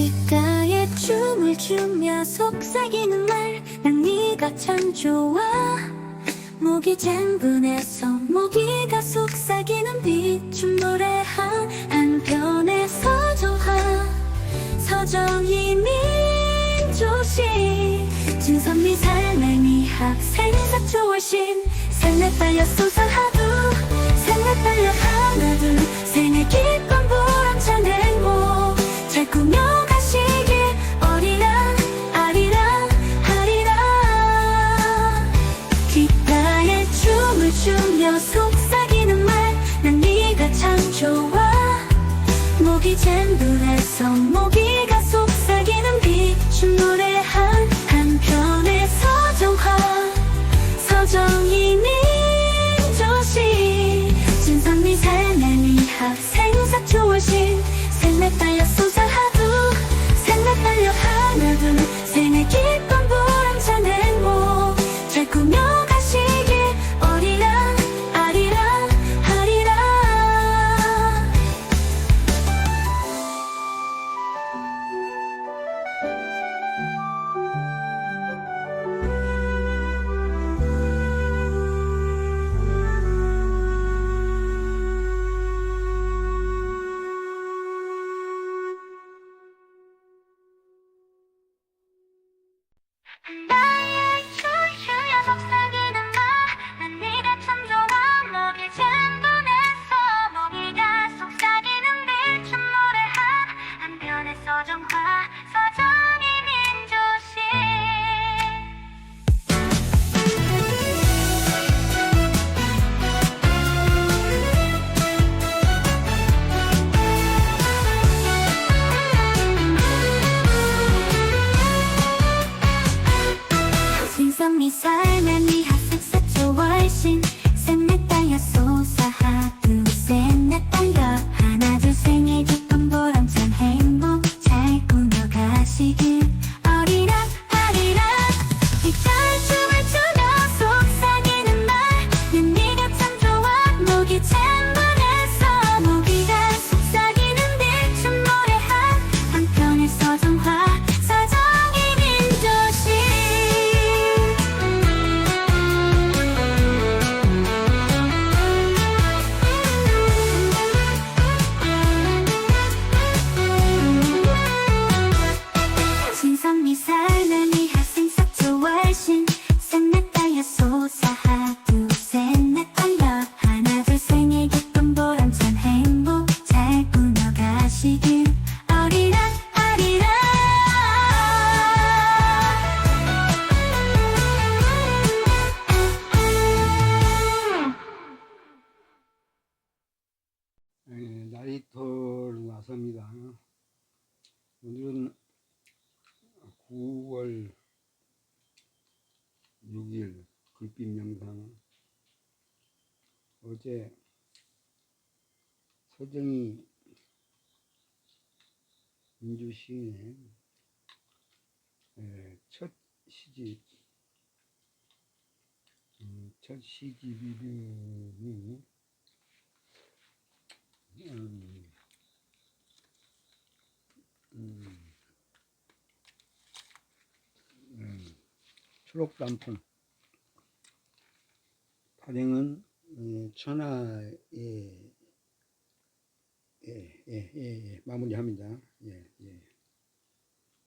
귓가에 춤을 추며 속삭이는 말난 네가 참 좋아. 목이 잰 분에서 모기가 속삭이는 비춤 노래한 한편의 서정화 서정이 민조시 진선미 살맹이 학생 사초월신 생내 빨려 소상하두 생내 빨려 하나둘 생의 기쁨 보람찬 행복. 잘 꾸며 some I some me 오늘은 9월 6일 불빛 명상. 어제 서정이 민주시인의 예, 첫 시집 음, 첫 시집 이름이 음, 수록 단풍. 파령은 천하에 예, 예, 예, 예, 마무리합니다. 예, 예.